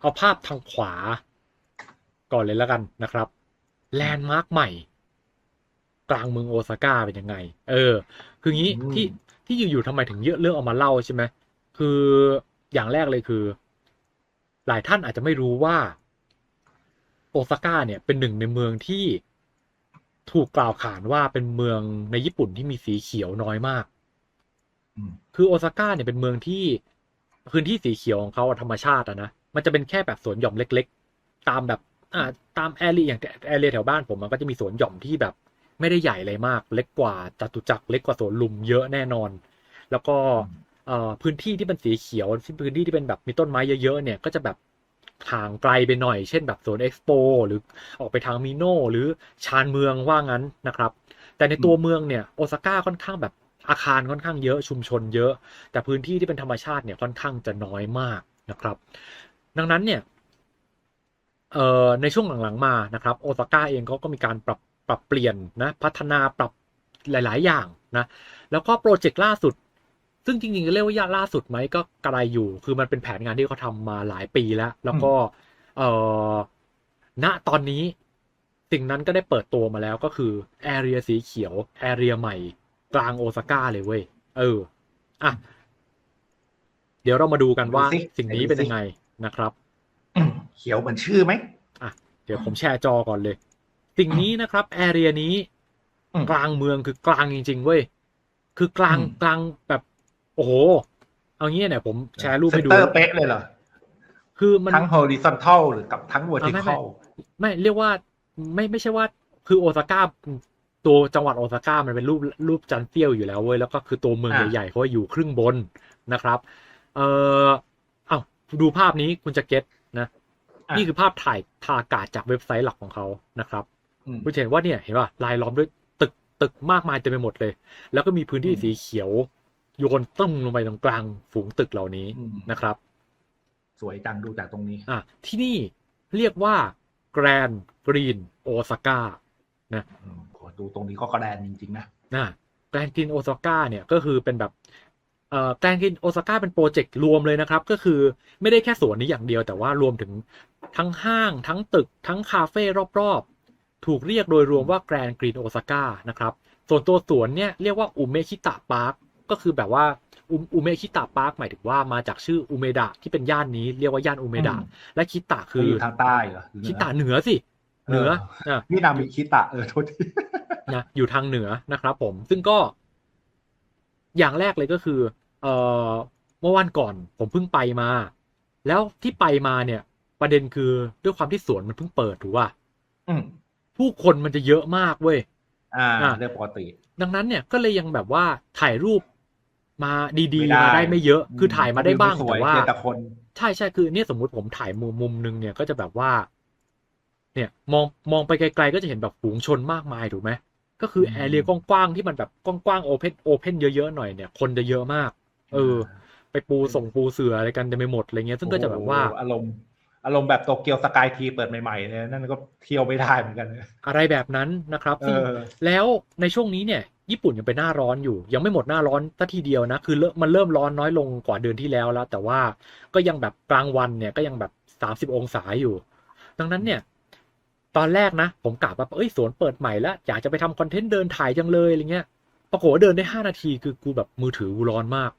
เอาภาพทางขวา ก่อนเลยแล้วกันนะครับแลนด์มาร์คใหม่ กลางเมืองโอซาก้าเป็นยังไง เออ คืองี้อืมที่ที่อยู่ๆทำไมถึงเยอะเรื่องเอามาเล่าใช่ไหมคืออย่างแรกเลยคือ หลายท่านอาจจะไม่รู้ว่าโอซาก้าเนี่ยเป็นหนึ่งในเมืองที่ถูกกล่าวขานว่าเป็นเมืองในญี่ปุ่นที่มีสีเขียวน้อยมากอืมคือโอซาก้าเนี่ยเป็นเมืองที่พื้นที่สีเขียวของเขาอะธรรมชาติอะนะ มันจะเป็นแค่แบบสวนหย่อมเล็ก ๆ ตามแบบอ่าตามแอเรียอย่างแอเรียแถวบ้านผมมันก็จะมีสวนหย่อมที่แบบ ไม่ได้ใหญ่เลยมาก เล็กกว่าจตุจักรเล็กกว่าสวนลุมเยอะแน่นอน แล้วก็เอ่อพื้นที่ที่เป็นสีเขียวที่พื้นที่ที่เป็นแบบมีต้นไม้เยอะๆเนี่ยก็จะแบบห่างไกลไปหน่อย เช่นแบบสวนเอ็กซ์โปหรือออกไปทางมิโนหรือชานเมืองว่างั้นนะครับ แต่ในตัวเมืองเนี่ยโอซาก้าค่อนข้างแบบอาคารค่อนข้างเยอะชุมชนเยอะ แต่พื้นที่ที่เป็นธรรมชาติเนี่ยค่อนข้างจะน้อยมากนะครับ ดังนั้นเนี่ยเออในช่วงหลังๆมานะครับโอซาก้าเองก็ก็มีการปรับปรับเปลี่ยนนะพัฒนาปรับหลายๆ อย่างนะแล้วก็โปรเจกต์ล่าสุด ซึ่งจริงๆจะเรียกว่ายาล่าสุดไหมก็กระไรอยู่ คือมันเป็นแผนงานที่เขาทำมาหลายปีแล้ว แล้วก็เออณตอนนี้สิ่งนั้นก็ได้เปิดตัวมาแล้วก็คือแอเรียสีเขียวแอเรียใหม่ กลางโอซาก้าเลยเว้ยเอออะเดี๋ยวเรามาดูกันว่าสิ่งนี้เป็นยังไง นะครับอืมเขียวเหมือนชื่อไหมเดี๋ยวผมแชร์จอก่อนเลย สิ่งนี้นะครับแอเรียนี้อืมกลางเมืองคือกลางจริง ๆ เว้ย คือกลางอืมกลางแบบ โอ้โห เอางี้เนี่ยผมแชร์รูปเซให้นดูเตอร์เป๊ะเลยเหรอ คือมันทั้ง horizontal หรือกับทั้งไม่ไม่ vertical ไม่เรียกว่าไม่ไม่ใช่ว่าคือโอซาก้าตัวจังหวัดโอซาก้ามันเป็นรูปรูปจันเตี้ยวอยู่แล้วเว้ยแล้วก็คือตัวเมืองอ่าใหญ่ๆเขาอยู่ครึ่งบนนะครับ เอ่อเอ้า ดูภาพนี้คุณจะเก็ตนะอะนี่คือภาพถ่ายทางอากาศจากเว็บไซต์หลักของเขานะครับอืมคุณจะเห็นว่าเนี่ยเห็นป่ะลายล้อมด้วยตึกตึกมากมายเต็มไปหมดเลย แล้วก็มีพื้นที่อืมสีเขียวโยนตึ้มลงไปตรงกลางฝูงตึกเหล่านี้อืมนะครับ สวยจังดูจากตรงนี้ อะที่นี่เรียกว่าแกรนกรีนโอซาก้าอืมโหดูตรงนี้ก็กระแดนจริงๆนะนะแกรนกรีนโอซาก้าเนี่ยก็คือเป็นแบบเอ่อ แกรนกรีนโอซาก้าเป็นโปรเจกต์รวมเลยนะครับ ก็คือไม่ได้แค่สวนนี้อย่างเดียว แต่ว่ารวมถึงทั้งห้าง ทั้งตึก ทั้งคาเฟ่รอบๆ ถูกเรียกโดยรวมว่าแกรนกรีนโอซาก้านะครับ ส่วนตัวสวนเนี่ยเรียกว่าอุเมชิตะพาร์คก็คือแบบว่าอุอุเมชิตะพาร์คหมายถึงว่ามาจากชื่ออุเมดะที่เป็นย่านนี้เรียกว่าย่านอุเมดะอืมและคิตะคืคือออยู่ทางใต้เหรอหรือคิตะเหนือสิเหนืออะนี่นามิคิตะเออโทษทีนะอยู่ทางเหนือนะครับผมซึ่งก็ อย่างแรกเลยก็คือเอ่อเมื่อวันก่อนผมเพิ่งไปมา แล้วที่ไปมาเนี่ย ประเด็นคือด้วยความที่สวนมันเพิ่งเปิดถูกป่ะอืมผู้คนมันจะเยอะมากเว้ยอ่าอะเรื่องปกติ ดังนั้นเนี่ยก็เลยยังแบบว่าถ่ายรูปมาดีไม่ได้ๆมาได้ไม่เยอะ คือถ่ายมาได้บ้างสวแต่ยว่าเจอแต่คนใช่ใช่คือเนี่ยสมมุติผมถ่ายมุมมุมนึงเนี่ยก็จะแบบว่า เนี่ย มองมองไปไกล ๆ ก็จะเห็นแบบฝูงชนมากมายถูกไหม ก็คืออืมแอเรียกว้างๆที่มันแบบกว้างๆโอเพนโอเพนเยอะๆหน่อยเนี่ย คนจะเยอะมาก เออ ไปปูส่งปูเสืออะไรกันเต็มไปหมดอะไรเงี้ย ซึ่งก็จะแบบว่าโอ้โหอารมณ์อารมณ์แบบโตเกียวสกายทีเปิดใหม่ๆเนี่ยนั่นก็เที่ยวไม่ได้เหมือนกันนะอะไรแบบนั้นนะครับเอซึ่งอแล้วในช่วงนี้เนี่ย ญี่ปุ่นยังเป็นหน้าร้อนอยู่ ยังไม่หมดหน้าร้อนสัทีเดียวนะ คือเริ่มมันเริ่มร้อนน้อยลงกว่าเดือนที่แล้วแล้ว แต่ว่าก็ยังแบบกลางวันเนี่ยก็ยังแบบสามสิบองศาอยู่ ดังนั้นเนี่ย ตอนแรกนะ ผมกะว่าเอ้ยสวนเปิดใหม่แล้ว อยากจะไปทำคอนเทนต์เดินถ่ายจังเลยอะไรเงี้ยปรากฏว่าเดินได้ห้านาทีคือกูแบบมือถือกูร้อนมาก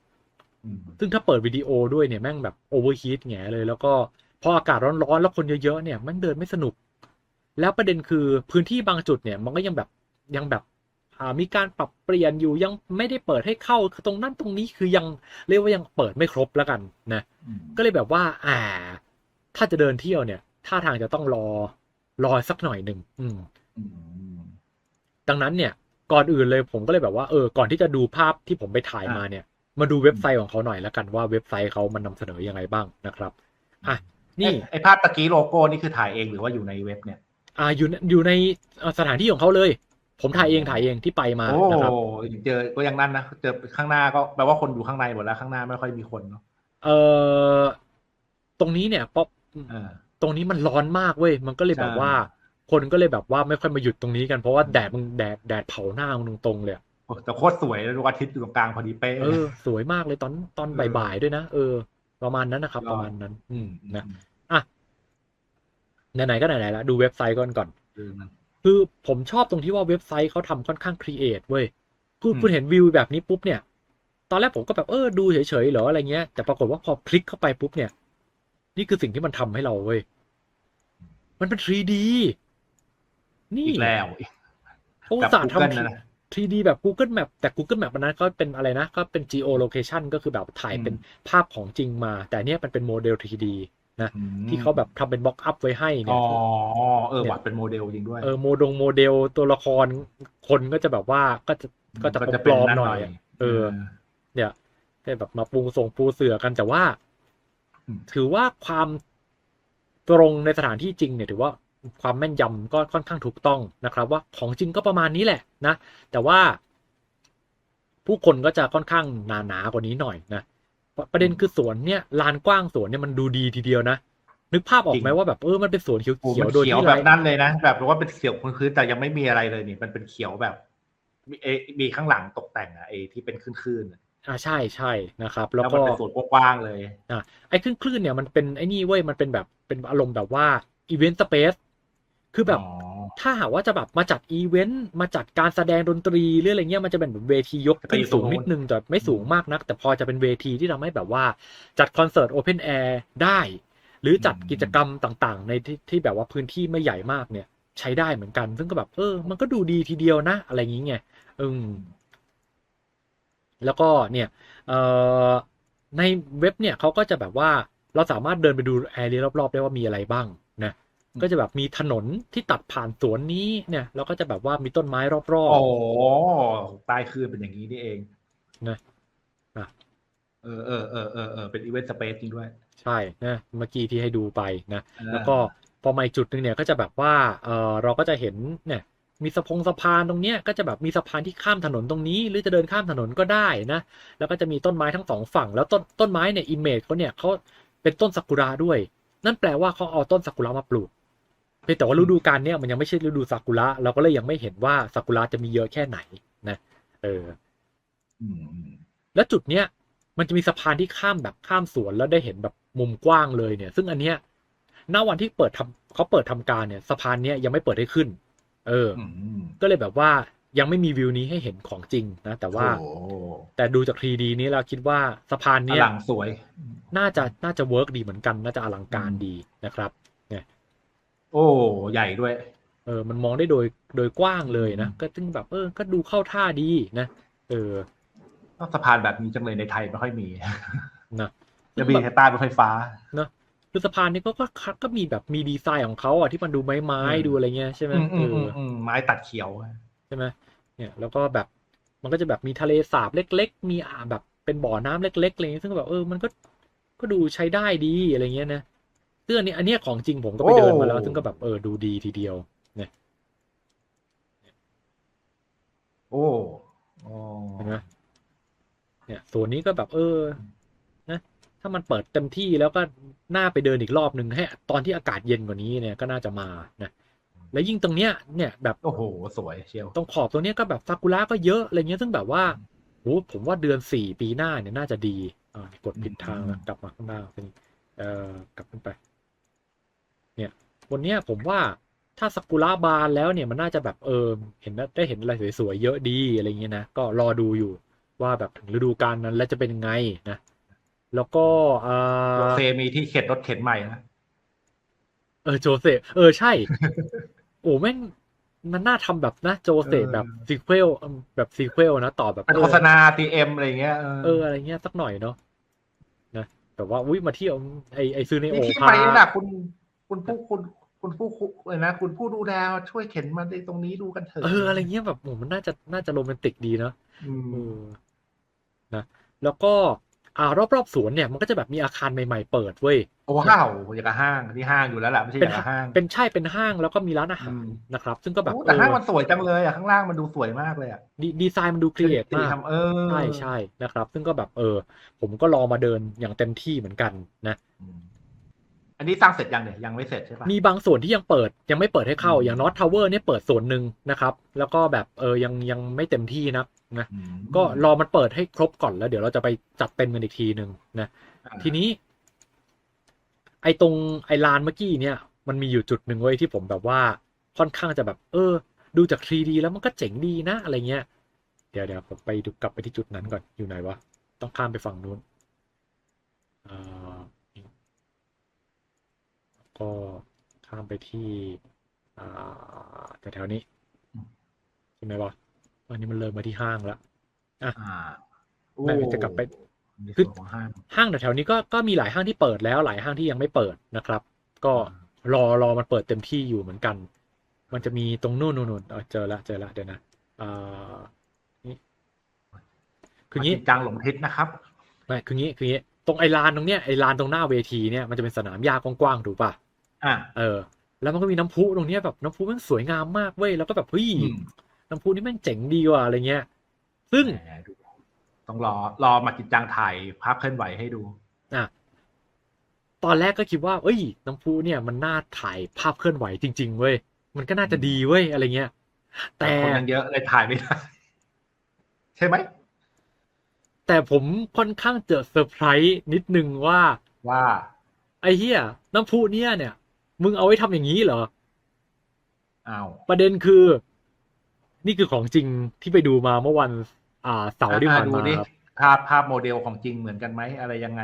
อืมซึ่งถ้าเปิดวิดีโอด้วยเนี่ยแม่งแบบโอเวอร์ฮีทแงเลย แล้วก็พออากาศร้อนๆแล้วคนเยอะๆเนี่ยแม่งเดินไม่สนุก แล้วประเด็นคือพื้นที่บางจุดเนี่ยมันก็ยังแบบยังแบบอ่ามีการปรับเปลี่ยนอยู่ยังไม่ได้เปิดให้เข้าคือตรงนั้นตรงนี้คือยังเรียกว่ายังเปิดไม่ครบแล้วกันนะอืมก็เลยแบบว่า อ่า ถ้าจะเดินเที่ยวเนี่ยท่าทางจะต้องรอ รอสักหน่อยหนึ่งอืมอืมดังนั้นเนี่ย ก่อนอื่นเลยผมก็เลยแบบว่าเออก่อนที่จะดูภาพที่ผมไปถ่ายมาเนี่ย มาดูเว็บไซต์ของเขาหน่อยแล้วกันว่าเว็บไซต์เขามันนำเสนอยังไงบ้างนะครับอะนี่ไอ้ไอภาพตะกี้โลโก้นี่คือถ่ายเองหรือว่าอยู่ในเว็บเนี่ย อ่าอยู่ในอยู่ในเอ่อสถานที่ของเขาเลย ผมถ่ายเองถ่ายเองที่ไปมาโอ้นะครับเจอก็ยังนั่นนะเจอข้างหน้าก็แปลว่าคนอยู่ข้างในหมดแล้วข้างหน้าไม่ค่อยมีคนเนาะเออตรงนี้เนี่ยป๊อปเออ ตรงนี้มันร้อนมากเว้ยมันก็เลยแบบใช่ว่า คนก็เลยแบบว่าไม่ค่อยมาหยุดตรงนี้กันเพราะว่าแดดมึงแดดแดดเผาหน้ามึงตรงๆเลยอะโอ้แต่โคตรสวยเลยดวงอาทิตย์อยู่ตรงกลางพอดีเป๊ะเออสวยมากเลยตอนตอนเออบ่ายๆด้วยนะเออ ประมาณนั้นนะครับยอดประมาณนั้น อืมนะอืมอะไหนๆก็ไหนๆแล้วดูเว็บไซต์ก่อนก่อนเรื่องนั้นคือผมชอบตรงที่ว่าเว็บไซต์เขาทำค่อนข้างครีเอทเว้ยคืออืมคุณเห็นวิวแบบนี้ปุ๊บเนี่ย ตอนแรกผมก็แบบเออดูเฉยๆเหรออะไรเงี้ยแต่ปรากฏว่าพอคลิกเข้าไปปุ๊บเนี่ย นี่คือสิ่งที่มันทำให้เราเว้ย มันเป็น 3D นี่อีกแล้วเขาอุกับตส่าห์ Google ทำนะนะ 3D แบบ Google Map แต่ Google Map อันนั้นก็เป็นอะไรนะ ก็เป็น geo location ก็คือแบบถ่ายอืม เป็นภาพของจริงมา แต่อันเนี้ยมันเป็นโมเดล 3D นะอืมที่เขาแบบทำเป็นบล็อกอัพไว้ให้เนี่อ๋ย อเออว่ะเป็นโมเดลจริงด้วย เออโมดงโมเดลตัวละครคนก็จะแบบว่าก็จะก็จะปลอมๆหน่อยอะเออ เนี่ยได้แบบมาปูส่งปูเสือกันแต่ว่าอืม ถือว่าความตรงในสถานที่จริงเนี่ยถือว่าความแม่นยำก็ค่อนข้างถูกต้องนะครับ ว่าของจริงก็ประมาณนี้แหละนะ แต่ว่า ผู้คนก็จะค่อนข้างหนาหนากว่านี้หน่อยนะประประเด็นคือสวนเนี่ยลานกว้างสวนเนี่ยมันดูดีทีเดียวนะนึกภาพออกไหมว่าแบบเออมันเป็นสวนเขีโอ้ยวมันๆโดยเขียวที่แบไรบนั้นเลยนะแบบว่าเป็นเขียวพื้นๆแต่ยังไม่มีอะไรเลยนี่ มันเป็นเขียวแบบมีเอมีข้างหลังตกแต่งอะไอที่เป็นคลื่นๆ อะอ่าใช่ใช่นะครับ แล้แล้ววมันก็เป็นสวนกว้างๆเลยอะไอ้คลื่นคลื่นๆเนี่ยมันเป็นไอ้นี่เว้ยมันเป็นแบบเป็นอารมณ์แบบว่าอีเวนต์สเปซคือแบบอ๋อถ้าหากว่าจะแบบมาจัดอีเวนต์มาจัดการแสดงดนตรีหรืออะไรเงี้ยมันจะเป็นแบบเวทียกขึ้นสูงนิดนึงแต่ไม่สูงมากนัก แต่พอจะเป็นเวทีที่ทำให้แบบว่าจัดคอนเสิร์ตโอเพนแอร์ได้ หรือจัดกิจกรรมต่างๆ ในที่ที่แบบว่าพื้นที่ไม่ใหญ่มากเนี่ย ใช้ได้เหมือนกัน ซึ่งก็แบบเออ มันก็ดูดีทีเดียวนะ อะไรอย่างเงี้ยอืม แล้วก็เนี่ยเอ่อในเว็บเนี่ยเขาก็จะแบบว่าเราสามารถเดินไปดูแอเรียรอบๆ ได้ว่ามีอะไรบ้างนะอืมก็จะแบบมีถนนที่ตัดผ่านสวนนี้เนี่ยแล้วก็จะแบบว่ามีต้นไม้รอบโอ้ใต้คืนเป็นอย่างนี้นี่เองนะอะเออเออเออเออเออเป็นอีเวนต์สเปซจริงด้วยๆใช่นะเมื่อกี้ที่ให้ดูไปนะอ่าแล้วก็พอมาอีกจุดหนึ่งเนี่ยก็จะแบบว่าเออเราก็จะเห็นเนี่ย มีสะพงสะพานตรงเนี้ยก็จะแบบมีสะพานที่ข้ามถนนตรงนี้ หรือจะเดินข้ามถนนก็ได้นะแล้วก็จะมีต้นไม้ทั้งสองฝั่ง แล้วต้นต้นไม้เนี่ยอิมเมจเขาเนี่ยเขาเป็นต้นซากุระด้วย นั่นแปลว่าเขาเอาต้นซากุระมาปลูกเพียงแต่ว่าฤดูกาลเนี่ยมันยังไม่ใช่ฤดูซากุระเราก็เลยยังไม่เห็นว่าซากุระจะมีเยอะแค่ไหนนะเอออืมอืมแล้วจุดเนี้ยมันจะมีสะพานที่ข้ามแบบข้ามสวนแล้วได้เห็นแบบมุมกว้างเลยเนี่ย ซึ่งอันเนี้ยณวันที่เปิดทำเขาเปิดทำการเนี่ย สะพานเนี้ยยังไม่เปิดให้ขึ้น เออออืมก็เลยแบบว่ายังไม่มีวิวนี้ให้เห็นของจริงนะ แต่ว่าโอ้โหแต่ดูจาก 3D นี้เราคิดว่าสะพานอเนี้ยลังสวย น่าจะน่าจะเวิร์กดีเหมือนกัน น่าจะอลังการดีนะครับโอ้ ใหญ่ด้วย เออ มันมองได้โดยโดยกว้างเลยนะ ก็ซึ่งแบบเออ ก็ดูเข้าท่าดีนะ เออต้องสะพานแบบนี้จังเลยในไทยไม่ค่อยมีนะจะมีแค่ใต้รถไฟฟ้า คือสะพานนี้ก็ก็ก็มีแบบมีดีไซน์ของเขาอะที่มันดูไม้ไม้อืมดูอะไรเงี้ยใช่ไหมอืมเออืมอือมอืมไม้ตัดเขียวใช่ไหมเนี่ย แล้วก็แบบมันก็จะแบบมีทะเลสาบเล็ก ๆ มีอ่าแบบเป็นบ่อน้ำเล็กๆอะไรเงี้ยซึ่งก็แบบเออมันก็ก็ดูใช้ได้ดีอะไรเงี้ยนะซึ่งอันนี้อันเนี้ยของจริงผมก็ไปเดินมาแล้ว ซึ่งก็แบบเออดูดีทีเดียว เนี่ยโอ้อ๋อเห็นไหมเนี่ยส่วนนี้ก็แบบเออนะถ้ามันเปิดเต็มที่แล้วก็น่าไปเดินอีกรอบหนึ่งให้ตอนที่อากาศเย็นกว่านี้เนี่ยก็น่าจะมานะแล้วยิ่งตรงเนี้ยเนี่ยแบบโอ้โหสวยเชียวตรงขอบตรงเนี้ยก็แบบซากุระก็เยอะอะไรเงี้ยซึ่งแบบว่าโหผมว่าเดือนสี่ปีหน้าเนี่ยน่าจะดีอ่ากดผิดทางแล้วกลับมาข้างหน้าเป็นเอ่อกลับขึ้นไป เนี่ยวันเนี้ยผมว่าถ้าซากุระบานแล้วเนี่ยมันน่าจะแบบเออเห็นได้เห็นอะไรสวยๆเยอะดีอะไรเงี้ยนะก็รอดูอยู่ว่าแบบถึงฤดูกาลนั้นแล้วจะเป็นยังไงนะ แล้วก็อ่าโอเคมีที่เข็นรถเข็นใหม่นะเออโจเซฟเออใช่ โอ้แม่งมันน่าทำแบบนะโจเซฟแบบซีเควลแบบซีเควลนะต่อแบบเป็นเออโฆษณา TM อะไรเงี้ยเอออะไรเงี้ยสักหน่อยเนาะนะแบบว่าอุ้ยมาเที่ยวไอไอซื้อในโอนี่คิดพาไปนี่แหละคุณคุณผู้คุณคุณผู้คุเลยนะคุณผู้ดูแลช่วยเข็นมาในตรงนี้ดูกันเถอะเอออะไรเงี้ยแบบโอ้มันน่าจะน่าจะโรแมนติกดีเนาะอืมเออนะแล้วก็ อ่ารอบๆสวนเนี่ยมันก็จะแบบมีอาคารใหม่ๆเปิดเว้ยโอ้ว้าวอย่างกับห้างที่ห้างอยู่แล้วแหละไม่ใช่อเป็นย่างกับห้าง เป็นใช่เป็นห้างแล้วก็มีร้านอาหารอืมนะครับ ซึ่งก็แบบโอ้เอแต่ห้างอมันสวยจังเลยอะข้างล่างมันดูสวยมากเลยอะดีดีไซน์มันดูครีเอทมากทำเออใช่ใช่นะครับ ซึ่งก็แบบเออ ผมก็รอมาเดินอย่างเต็มที่เหมือนกันนะ อืมอันนี้สร้างเสร็จยังเนี่ยยังไม่เสร็จใช่ปะมีบางส่วนที่ยังเปิดยังไม่เปิดให้เข้าอืมอย่างนอตทาวเวอร์เนี่ยเปิดส่วนหนึ่งนะครับ แล้วก็แบบเออยังยังไม่เต็มที่นะนะอืมก็รอมันเปิดให้ครบก่อนแล้วเดี๋ยวเราจะไปจัดเต็มกันอีกทีหนึ่งนะอ่าทีนี้ ไอ้ตรงไอ้ลานเมื่อกี้เนี่ย มันมีอยู่จุดหนึ่งเว้ยที่ผมแบบว่าค่อนข้างจะแบบ เออ ดูจาก 3D แล้วมันก็เจ๋งดีนะอะไรเงี้ยเดี๋ยวเดี๋ยวผมไปดูกลับไปที่จุดนั้นก่อนอยู่ไหนวะต้องข้ามไปฝั่งนู้นอ่านี่ ก็ข้ามไปที่อ่าแถวๆนี้ใช่ไหมวะอันนี้มันเลยมาที่ห้างแล้วอ่าไม่จะกลับไปในส่วนของห้างห้างแถวๆนี้ก็ก็มีหลายห้างที่เปิดแล้ว หลายห้างที่ยังไม่เปิดนะครับ ก็รอรอมันเปิดเต็มที่อยู่เหมือนกัน มันจะมีตรงนู่นนู่นนู่นเออเจอละเจอละเดี๋ยวนะอ่านี่คืองี้จริงจังหลงทิศนะครับไม่คืองี้คืองี้ตรงไอ้ลานตรงเนี้ยไอ้ลานตรงหน้าเวทีเนี่ยมันจะเป็นสนามหญ้ากว้างๆถูกป่ะ อ่าเออ แล้วมันก็มีน้ำพุตรงเนี้ยแบบน้ำพุมันสวยงามมากเว้ยแล้วก็แบบเฮ้ยอืมน้ำพุนี่แม่งเจ๋งดีว่ะอะไรเงี้ย ซึ่งแหมดูต้องรอรอมาจินจังถ่ายภาพเคลื่อนไหวให้ดูอะตอนแรกก็คิดว่า เอ้ย น้ำพุเนี่ยมันน่าถ่ายภาพเคลื่อนไหวจริง ๆ เว้ย มันก็น่าจะดีเว้ยอะไรเงี้ย แต่แต่คนยังเยอะเลยถ่ายไม่ได้ใช่ไหม แต่ผมค่อนข้างเจอเซอร์ไพรส์นิดนึงว่าว่า ไอ้เหี้ยน้ำพุเนี่ยเนี่ย มึงเอาไว้ทำอย่างนี้เหรอ อ้าวประเด็นคือ นี่คือของจริงที่ไปดูมาเมื่อวัน อ่าเสาร์ที่ผ่านดูมาดิครับภาพภาพโมเดลของจริงเหมือนกันไหมอะไรยังไง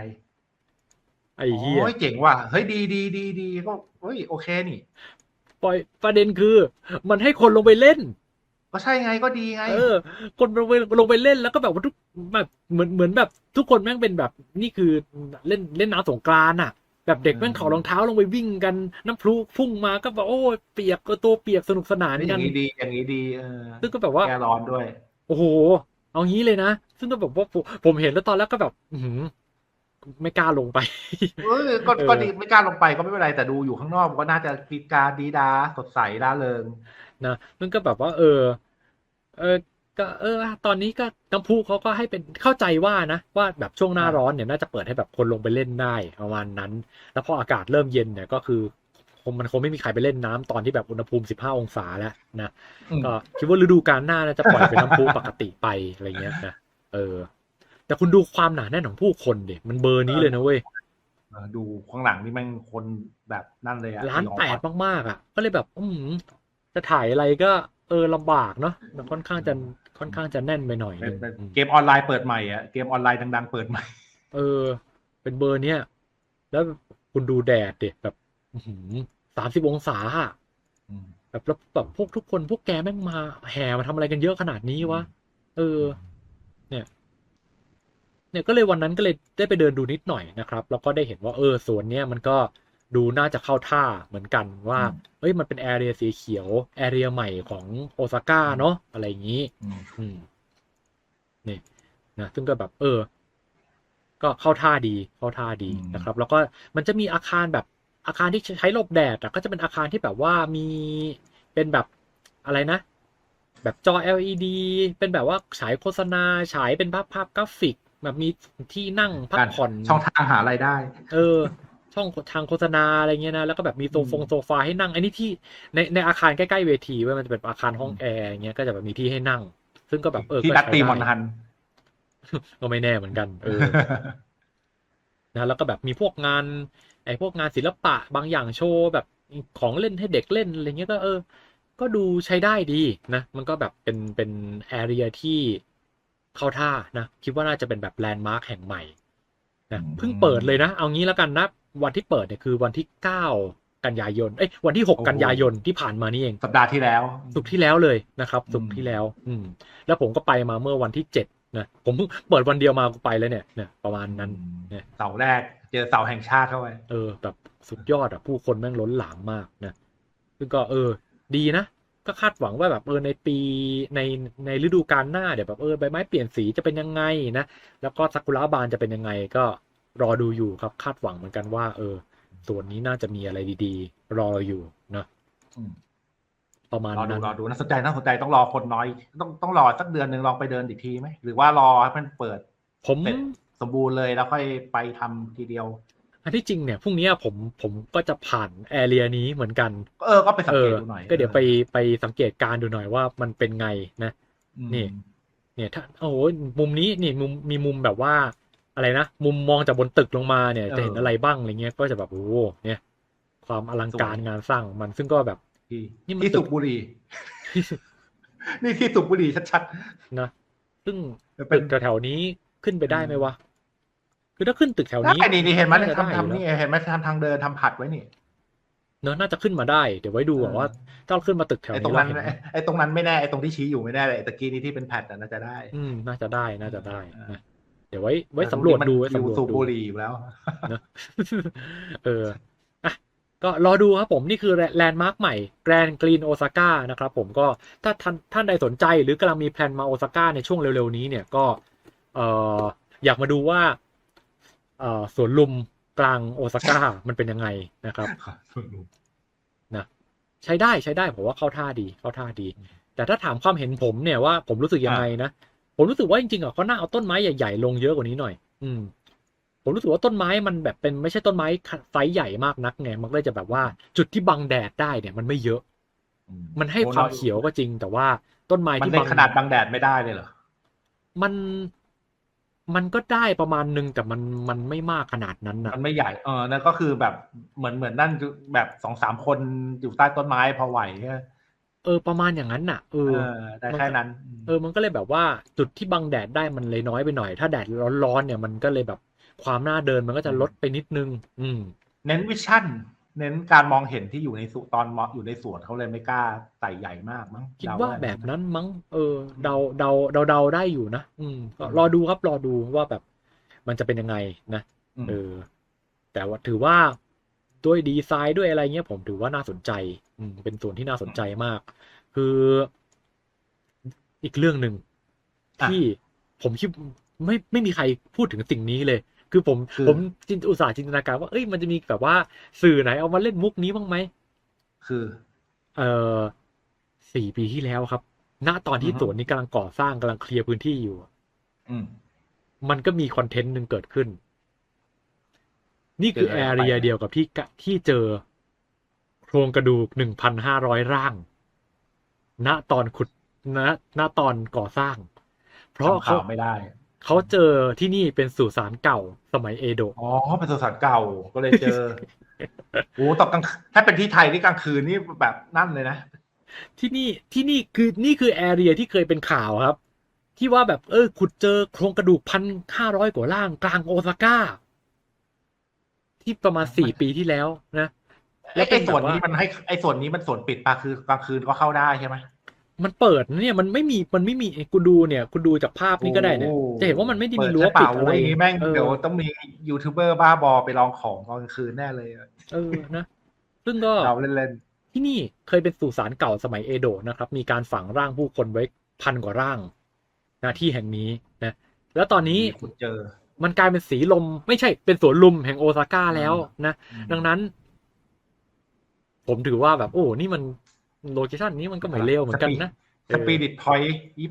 ไอ้เหี้ยโอ้ยเจ๋งว่ะเฮ้ยดีดีดีดีก็เฮ้ยโอเคนี่ปล่อยประเด็นคือ มันให้คนลงไปเล่น ก็ใช่ไงก็ดีไง เออ คนลงไปลงไปเล่นแล้วก็แบบว่าทุกแบบเหมือนเหมือนแบบ ทุกคนแม่งเป็นแบบ นี่คือเล่นเล่นน้ำสงกรานต์อะ แบบเด็กแม่งถอดรองเท้าลงไปวิ่งกันน้ำพลุพุ่งมาก็แบบโอ้ยเปียกก็ตัวเปียกสนุกสนานอกัย่านงนี้ดีอย่างนี้ดีเออซึ่งก็แบบว่าแก้ร้อนด้วย โอ้โห เอางี้เลยนะ ซึ่งก็แบบว่าผมผมเห็นแล้วตอนแรกก็แบบ อือหือไม่กล้าลงไปเออก็เออก็ดีไม่กล้าลงไปก็ไม่เป็นไรแต่ดูอยู่ข้างนอกมันก็น่าจะกรีดกรารดีดาสดใสร่าเริงนะมันก็แบบว่า เออ เออ ก็เออ ตอนนี้ก็น้ำพุเขาก็ให้เป็นเข้าใจว่านะ ว่าแบบช่วงหน้าร้อนเนี่ยน่าจะเปิดให้แบบคนลงไปเล่นได้ประมาณนั้น แล้วพออากาศเริ่มเย็นเนี่ยก็คือคงมันคงไม่มีใครไปเล่นน้ำตอนที่แบบอุณหภูมิ 15 องศาแล้วนะอืมก็คิดว่าฤดูกาลหน้าน่าจะปล่อยเป็นน้ำพุปกติไปอะไรเงี้ยนะเออ แต่คุณดูความหนาแน่นของผู้คนดิมันเบอร์นี้เลยนะเว้ยเออดูข้างหลังนี่แม่งคนแบบนั่นเลยอะล้านของแปดมากๆอะ ก็เลยแบบ อืมจะถ่ายอะไรก็เออลำบากเนาะมันค่อนข้างจะ ค่อนข้างจะแน่นไปหน่อยเป็นึนงเป็นอืมเกมออนไลน์เปิดใหม่อะเกมออนไลน์ดัง ๆ เปิดใหม่ เออ เป็นเบอร์เนี้ยแล้วคุณดูแดดเด็แบบสามสิบองศาอะแบบแล้วแบบพวกทุกคนพวกแกแม่งมาแห่มาทำอะไรกันเยอะขนาดนี้วะเออ เนี่ย เนี่ยก็เลยวันนั้นก็เลยได้ไปเดินดูนิดหน่อยนะครับ แล้วก็ได้เห็นว่าเออสวนเนี้ยมันก็ ดูน่าจะเข้าท่าเหมือนกันว่าอืมเอ้ยมันเป็นแอเรียสีเขียวแอเรียใหม่ของโอซาก้าเนาะอะไรอย่างนี้อืมอืมนี่นะซึ่งก็แบบ เออ ก็เข้าท่าดีเข้าท่าดีนะครับ แล้วก็มันจะมีอาคารแบบอาคารที่ใช้หลบแดดอะก็จะเป็นอาคารที่แบบว่ามีเป็นแบบอะไรนะ แบบจอ LED เป็นแบบว่าฉายโฆษณาฉายเป็นภาพภาพกราฟิก แบบมีที่นั่งพักผ่อนช่องทางหารายได้ เออ ช่องทางโฆษณาอะไรเงี้ยนะแล้วก็แบบมีโซฟงอืมโซฟาให้นั่ง อันนี้ที่ในในอาคารใกล้ๆเวทีเว้ยมันจะเป็นอาคารห้องอืมแอร์อย่างเงี้ยก็จะแบบมีที่ให้นั่ง ซึ่งก็แบบเออที่ก็นัดใช้ตีได้มอนทันก็ไม่แน่เหมือนกัน เออนะแล้วก็แบบมีพวกงานไอ้พวกงานศิลปะบางอย่างโชว์แบบของเล่นให้เด็กเล่นอะไรเงี้ยก็เออ ก็ดูใช้ได้ดีนะ มันก็แบบเป็นเป็นแอเรียที่เข้าท่านะ คิดว่าน่าจะเป็นแบบแลนด์มาร์คแห่งใหม่นะอืมเพิ่งเปิดเลยนะ เอางี้แล้วกันนะ วันที่เปิดเนี่ยคือวันที่เก้ากันยายน เอ้ยวันที่หกกันยายนที่ผ่านมานี่เอง สัปดาห์ที่แล้ว สุกร์ที่แล้วเลยนะครับอืมสุกร์ที่แล้ว อืม แล้วผมก็ไปมาเมื่อวันที่เจ็ดนะผมเพิ่งเปิดวันเดียวมากูไปแล้วเนี่ยเนี่ยประมาณนั้นเนี่ยเสาแรกเจอเสาแห่งชาติเข้าไปเออ แบบสุดยอดอะผู้คนแม่งล้นหลามมากนะซึ่งก็เออ ดีนะก็คาดหวังว่าแบบเออในปีในในฤดูกาลหน้าเดี๋ยวแบบเออใบไม้เปลี่ยนสีจะเป็นยังไงนะแล้วก็ซากุระบานจะเป็นยังไงก็ รอดูอยู่ครับ คาดหวังเหมือนกันว่า เออ ส่วนนี้น่าจะมีอะไรดีๆ รออยู่นะอืมประมาณรอดูนั้นรอดูน่าสนใจน่าสนใจต้องรอคนน้อย ต้องต้องรอสักเดือนหนึ่งลองไปเดินอีกทีไหมหรือว่ารอให้มันเปิด ผมเสร็จสมบูรณ์เลยแล้วค่อยไปทำทีเดียวอันที่จริงเนี่ยพรุ่งนี้ผมผมก็จะผ่านแอเรียนี้เหมือนกัน เออก็ไปสังเอเกอตดูหน่อยก็เดี๋ยวไปไปสังเกตการณ์ดูหน่อยว่ามันเป็นไงนะอืมนี่ เนี่ยถ้าโอ้โหมุมนี้นี่มุมมีมุมแบบว่า อะไรนะ มุมมองจากบนตึกลงมาเนี่ย จะเห็นอะไรบ้างอะไรเงี้ยก็จะแบบโอ้โหเนี่ย ความอลังการสวยงานสร้างของมันซึ่งก็แบบที่นี่มันที่ตึกสุบุรี นี่ที่สุบุรีชัดนะซึ่งๆเป็ตึนกแถวๆนี้ขึ้นไปได้ไหมวะคือถ้าขึ้นตึกแถวได้นี้นี่นี่เห็นไหมน่าจะได้อยู่ทำทำนี่แล้วเห็นไหมทำทางเดินทำผัดไว้นี่เนอะน่าจะขึ้นมาได้ เดี๋ยวไว้ดูก่อนเออว่าถ้าเราขึ้นมาตึกแถวไอ้ตรนี้งเรานั้นเห็นไอ้ไอ้ตรงนั้นไม่แน่ไอ้ตรงที่ชี้อยู่ไม่แน่เลยไอ้ตะกี้นี้ที่เป็นแพทน่ะน่าจะได้ อืมน่าจะได้น่าจะได้เออนะเดี๋ยวไว้ ไว้สำรวจดูไว้อยู่สำรวจสูบดูบุหรี่อยู่แล้วเนอะเอออะก็รอดูครับผมนี่คือแลนด์มาร์คใหม่แกรนกรีนโอซาก้านะครับผมก็ถ้าท่านท่านใดสนใจหรือกำลังมีแพลนมาโอซาก้าในช่วงเร็วๆนี้เนี่ยก็เอ่ออยากมาดูว่าเอ่อสวนลุมกลางโอซาก้ามันเป็นยังไงนะครับใช้ได้ใช้ได้ผมว่าเข้าท่าดีเข้าท่าดี แต่ถ้าถามความเห็นผมเนี่ยว่าผมรู้สึกยังไงนะ ผมรู้สึกว่าจริงๆอะเขาน่าเอาต้นไม้ใหญ่ๆลงเยอะกว่านี้หน่อย อืม ผมรู้สึกว่าต้นไม้มันแบบเป็นไม่ใช่ต้นไม้ไซส์ใหญ่มากนักไงมันก็เลยจะแบบว่า จุดที่บังแดดได้เนี่ยมันไม่เยอะ มันให้ความเขียวก็จริง แต่ว่าต้นไม้มันที่ในบังขนาดบังแดดไม่ได้เลยเหรอมันมันก็ได้ประมาณนึงแต่มันมันไม่มากขนาดนั้นนะมันไม่ใหญ่เออนั่นก็คือแบบเหมือนเหมือนนั่นแบบสองสามคนอยู่ใต้ต้นไม้พอไหวใช่ไหม เออประมาณอย่างนั้นน่ะเอเอออได้แค่นั้น เออมันก็เลยแบบว่าจุดที่บังแดดได้มันเลยน้อยไปหน่อย ถ้าแดดร้อนๆเนี่ยมันก็เลยแบบความน่าเดินมันก็จะลดไปนิดนึง อืม เน้นวิชั่น เน้นการมองเห็นที่อยู่ในสวนตอนมออยู่ในสวนเขาเลยไม่กล้าใส่ใหญ่มากมั้งคิดเดว่าแบบนั้นมั้ง เออ เดาเดาเดาเดาได้อยู่นะอืมก็รอดูครับรอดูว่าแบบ มันจะเป็นยังไงนะอืมเออ แต่ว่าถือว่า ด้วยดีไซน์ด้วยอะไรเงี้ยผมถือว่าน่าสนใจ อืมเป็นส่วนที่น่าสนใจมาก คืออีกเรื่องหนึ่งที่ผมคิดไม่ไม่มีใครพูดถึงสิ่งนี้เลย คือผมคือผมจินอุตส่าห์จินตนาการว่าเอ้ยมันจะมีแบบว่าสื่อไหนเอามาเล่นมุกนี้บ้างไหมคือ เอ่อสี่ปีที่แล้วครับ ณตอนที่อือฮึสวนนี้กำลังก่อสร้างกำลังเคลียร์พื้นที่อยู่อืมมันก็มีคอนเทนต์หนึ่งเกิดขึ้น นี่คือเจอแออะไรเรียไปเดียวกับที่กะที่เจอ โครงกระดูกหนึ่งพันห้าร้อยร่าง ณตอนขุดณณตอนก่อสร้าง เพราะทำเขาข่าวไม่ได้ เขาเจอที่นี่เป็นสุสานเก่าสมัยเอโดะอ๋อเป็นสุสานเก่าก็เลยเจอโอ้ตอนกลางถ้าเป็นที่ไทยนี่กลางคืนนี่แบบนั่นเลยนะที่นี่ที่นี่คือนี่คือแอเรียที่เคยเป็นข่าวครับ ที่ว่าแบบเออขุดเจอโครงกระดูกพันห้าร้อยกว่าร่างกลางโอซาก้า ที่ประมาณสี่ปีที่แล้วนะแล้แล้ววเป็ไอ้นส่วนแบบว่านี้มันให้ไอ้ส่วนนี้มันส่วนปิดปะคือกลางคืนก็เข้าได้ใช่ไหมมันเปิดนะเนี่ยมันไม่มีมันไม่มีกูดูเนี่ยกูดูจากภาพนี้ก็ได้เนี่ยโอ้จะเห็นว่ามันไม่ได้มีเดรั้วใช่เปปิดล่าอะไรโยแม่งเออเดี๋ยวต้องมียูทูบเบอร์บ้าบอไปลองของตอนกลางคืนแน่เลยเออนะซึ่งก็เราเล่นที่นี่เคยเป็นสุสานเก่าสมัยเอโดะนะครับ มีการฝังร่างผู้คนไว้พันกว่าร่างนะที่แห่งนี้นะแล้วตอนๆนี้ขุดเจอ มันกลายเป็นสีลม ไม่ใช่เป็นสวนลุมแห่งโอซาก้าแล้วนะ ดังนั้น ผมถือว่าแบบ โอ้นี่มันโลเคชันนี้มันก็ไม่เลวเหมือนกันนะสปีดิตพอยต์ยี่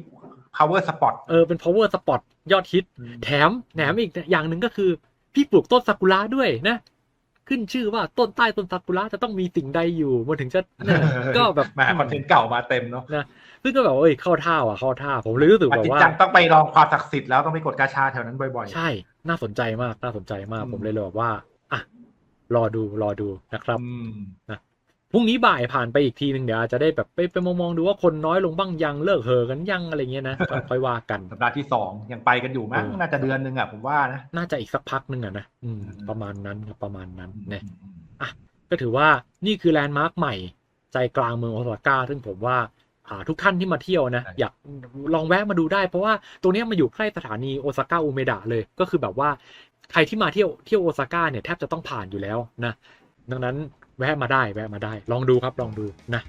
power spot เออเป็น power spot ยอดฮิต แถมแถมอีกอย่างหนึ่งก็คือ พี่ปลูกต้นซากุระด้วยนะ ขึ้นชื่อว่าต้นใต้ต้นซากุระจะต้องมีสิ่งใดอยู่มันถึงจะเนี่ยก็แบบมาคอนเทนต์เก่ามาเต็มเนาะนะซึ่งก็แบบว่าเอ้ยเข้าท่าว่ะเข้าท่าผมเลยรู้สึกอาแบบจิตว่าจังต้องไปลองความศักดิ์สิทธิ์แล้วต้องไปกดกาชาแถวนั้นบ่อยใช่ น่าสนใจมากน่าสนใจมากอืมผมเลยเลยแบบว่าอะรอดูรอดูนะครับๆอืม พรุ่งนี้บ่ายผ่านไปอีกทีหนึ่งเดี๋ยวอาจจะได้แบบไปไปมองๆดูว่าคนน้อยลงบ้างยังเลิกเหอกันยังอะไรเงี้ยนะก็ค่อยว่ากันสัปดาห์ที่สองยังไปกันอยู่มั้งเออน่าจะเดือนหนึ่งอะผมว่านะน่าจะอีกสักพักหนึ่งอะนะอืมอืมประมาณนั้นครับประมาณนั้นเนี่ยอืมก็ถือว่านี่คือแลนด์มาร์คใหม่ ใจกลางเมืองโอซาก้าซึ่งผมว่าอ่าทุกท่านที่มาเที่ยวนะ อยากลองแวะมาดูได้ เพราะว่าตรงเนี้ยมันอยู่ใกล้สถานีโอซาก้าอุเมดะเลย ก็คือแบบว่าใครที่มาเที่ยวเที่ยวโอซาก้าเนี่ยแทบจะต้องผ่านอยู่แล้วนะดังนั้น แวะมาได้แวะมาได้ ลองดูครับลองดูนะ